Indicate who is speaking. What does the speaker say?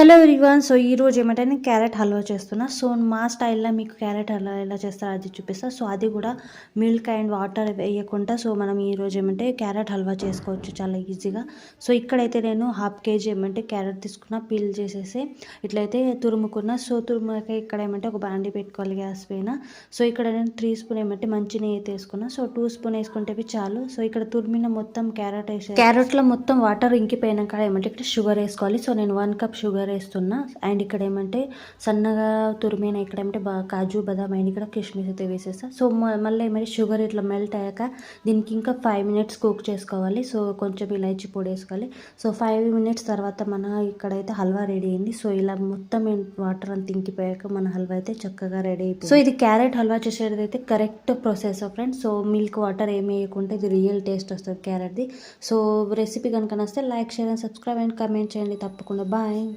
Speaker 1: Hello everyone. So ఈ రోజు ఏమంటే నేను క్యారెట్ హల్వా చేస్తున్నా. సో మా స్టైల్లో మీకు క్యారెట్ హల్వా ఎలా చేస్తారో అది చూపిస్తా. సో అది కూడా మిల్క్ అండ్ వాటర్ వేయకుండా సో మనం ఈ రోజు ఏమంటే క్యారెట్ హల్వా చేసుకోవచ్చు చాలా ఈజీగా. సో ఇక్కడైతే నేను హాఫ్ కేజీ ఏమంటే క్యారెట్ తీసుకున్న పీల్ చేసేసి ఇట్లయితే తురుముకున్న. సో తురుముక ఇక్కడ ఏమంటే ఒక బాండి పెట్టుకోవాలి గ్యాస్ పైన. సో ఇక్కడ నేను త్రీ స్పూన్ ఏమంటే మంచి నెయ్యి తీసుకున్నా. సో టూ స్పూన్ వేసుకుంటే చాలు. సో ఇక్కడ తురిమిన మొత్తం క్యారెట్ వేసే క్యారెట్లో మొత్తం వాటర్ ఇంకిపోయినాక ఏమంటే ఇక్కడ షుగర్ వేసుకోవాలి. సో నేను వన్ కప్ షుగర్ వేస్తున్నా. అండ్ ఇక్కడ ఏమంటే సన్నగా తురిమిన ఇక్కడ ఏమంటే బాగా కాజు బదాం అండ్ ఇక్కడ కిస్మిస్ అయితే వేసేస్తా. సో మ- మళ్ళీ ఏమంటే షుగర్ ఇట్లా మెల్ట్ అయ్యాక దీనికి ఇంకా ఫైవ్ మినిట్స్ కుక్ చేసుకోవాలి. సో కొంచెం ఇలాచి పొడి వేసుకోవాలి. సో ఫైవ్ మినిట్స్ తర్వాత మన ఇక్కడైతే హల్వా రెడీ అయింది. సో ఇలా మొత్తం వాటర్ అంత ఇంకిపోయాక మన హల్వా అయితే చక్కగా రెడీ అయిపోయింది. సో ఇది క్యారెట్ హల్వా చేసేది అయితే correct process friends. So milk water ఏమి వేయకుంటే ఇది రియల్ టేస్ట్ వస్తుంది క్యారెట్ది. సో రెసిపీ కనుక నస్తే like share and subscribe and comment చేయండి. తప్పకుండా. బాయ్.